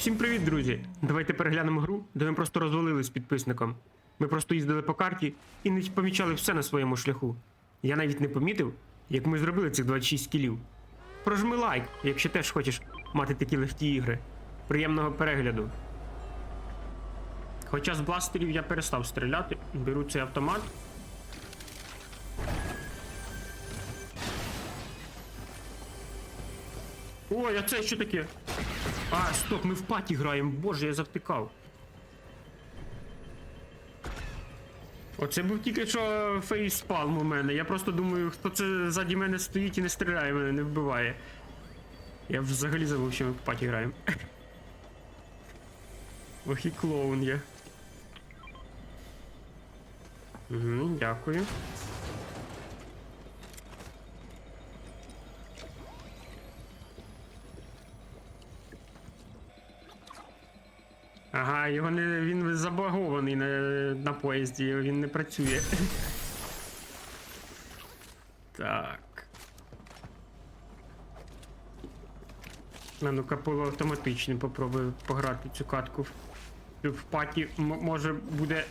Всім привіт, друзі! Давайте переглянемо гру, де ми просто розвалили з підписником. Ми просто їздили по карті і не помічали все на своєму шляху. Я навіть не помітив, як ми зробили цих 26 кілів. Прожми лайк, якщо теж хочеш мати такі легкі ігри. Приємного перегляду. Хоча з бластерів я перестав стріляти, беру цей автомат. Ой, а це що таке? А, стоп, ми в паті граємо. Боже, я завтикав. Оце був тільки що фейспалм у мене. Я просто думаю, хто це ззаді мене стоїть і не стріляє, мене не вбиває. Я взагалі забув, що ми в паті граємо. Ох і клоун є. Угу, дякую. Ага, його не він забагований на, на поїзді, він не працює. Так. А ну-ка полуавтоматичним попробую пограти цю катку. В паті може буде.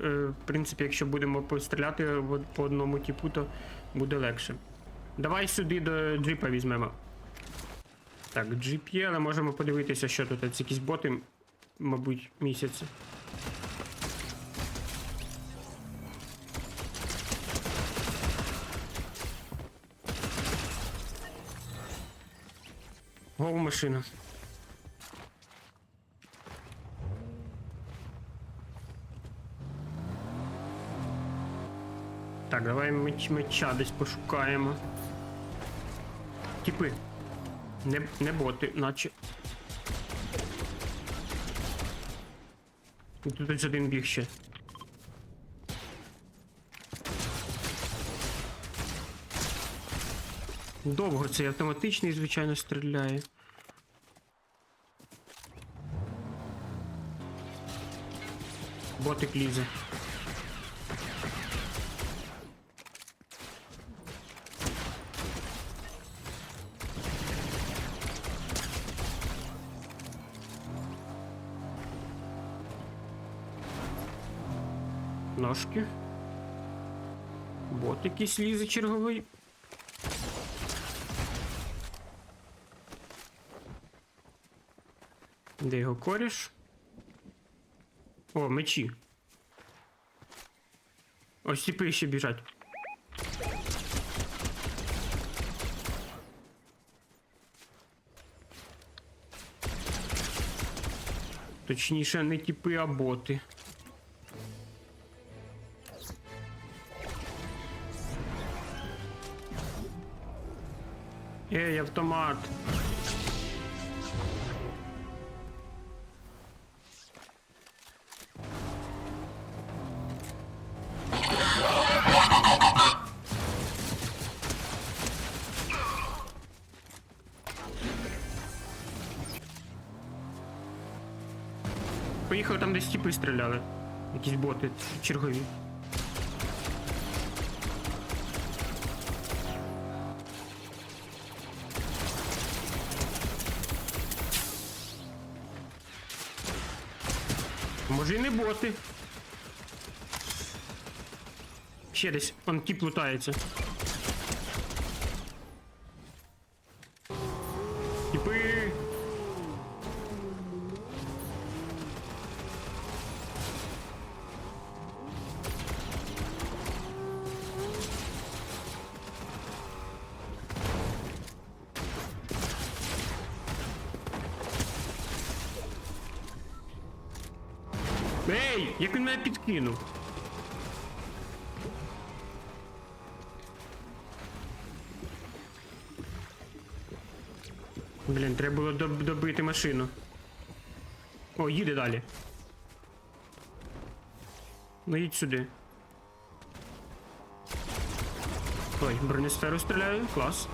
Е, в принципі, якщо будемо постріляти по одному типу, то буде легше. Давай сюди до джипа візьмемо. Так, джип є, але можемо подивитися, що тут. Це якісь боти, мабуть, місяці. Гол машина. Так, давай меч, меча десь пошукаємо. Типи. Не, не боти, наче. Тут десь один біг ще. Довго цей автоматичний, звичайно, стріляє. Ботик лізе. Ножки. Бот якийсь лізе черговий. Де його коріш? О, мечі. Ось тіпи ще біжать. Точніше, не тіпи, а боти. Ей, автомат. Поїхав там, десь тіпи стріляли. Якісь боти чергові. Може і не боти. Ще десь, он тіп лутається. Ей, як він мене підкинув. Блін, треба було доб- добити машину. О, їде далі. Ну їдь сюди. Ой, бронесферу стріляю, клас.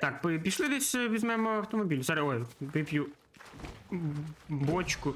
Так, пішли десь е, візьмемо автомобіль. Зараз ой, вип'ю бочку.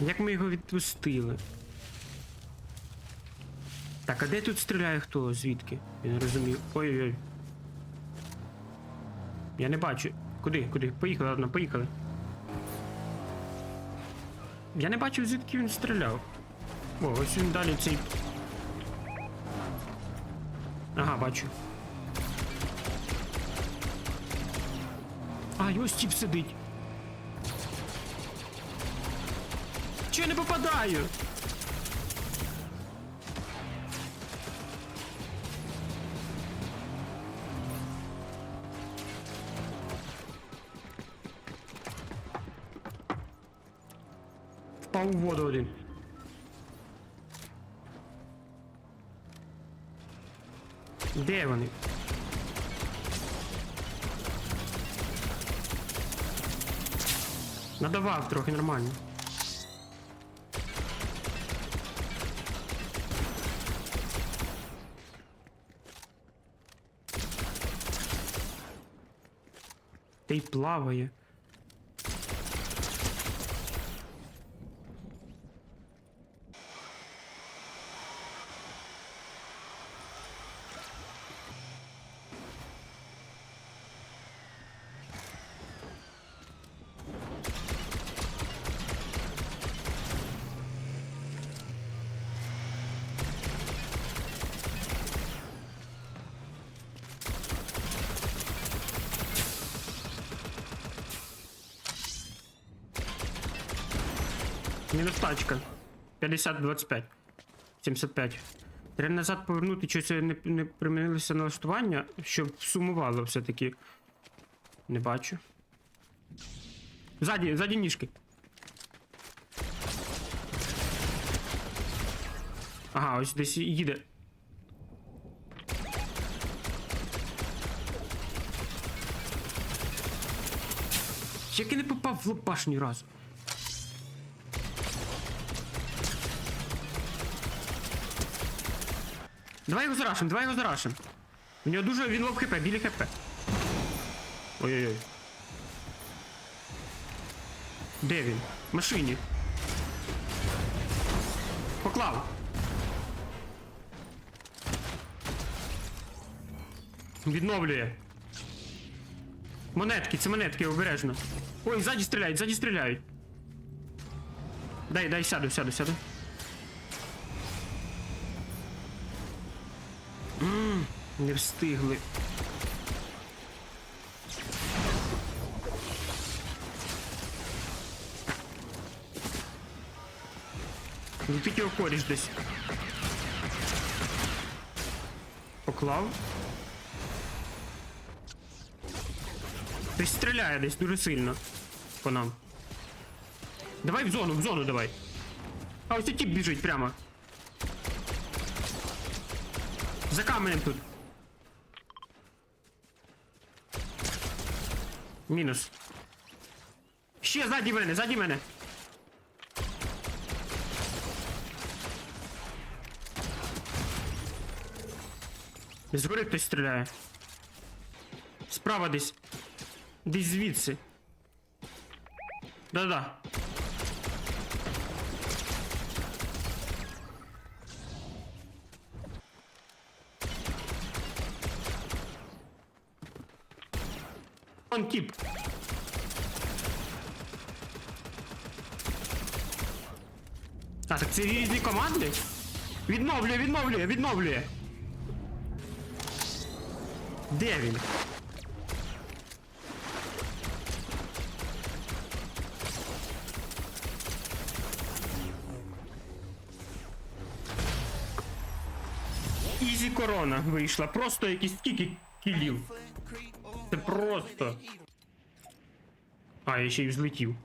Як ми його відпустили? Так, а де тут стріляє хто? Звідки? Я не розумію. Ой-ой-ой. Я не бачу. Куди? Куди? Поїхали, ладно, поїхали. Я не бачу, звідки він стріляв. О, ось він далі цей. Ага, бачу. А, і ось тіп сидить. Чого я не попадаю? Впав у воду один. Де вони? Надавав трохи нормально. Й плаває. Мінус тачка. 50-25. 75. Треба назад повернути, це не, не примінилося налаштування, щоб сумувало все-таки. Не бачу. Ззаді, ззаді ніжки. Ага, ось десь їде. Як я не попав в лопаш ні разу. Давай його зарашим, давай його зарашим. У нього дуже він лоб хп, білі хп. Ой-ой-ой. Де він? В машині. Поклав. Відновлює. Монетки, це монетки, обережно. Ой, ззаді стріляють, ззаді стріляють. Дай, дай, сяду, сяду, сяду. Не встигли. Летить його коріш десь. Поклав. Десь стріляє десь дуже сильно. По нам. Давай в зону, в зону давай. А ось тип біжить прямо. За каменем тут. Мінус. Ще ззаді мене, ззаді мене. Згори хтось стріляє. Справа десь. Десь звідси. Да-да. Он тип. А, так це різні команди? Відновлює, відновлює, відновлює. Де він? Ізі корона вийшла. Просто якісь скільки кілів. Це просто. А, я ще й взлетів.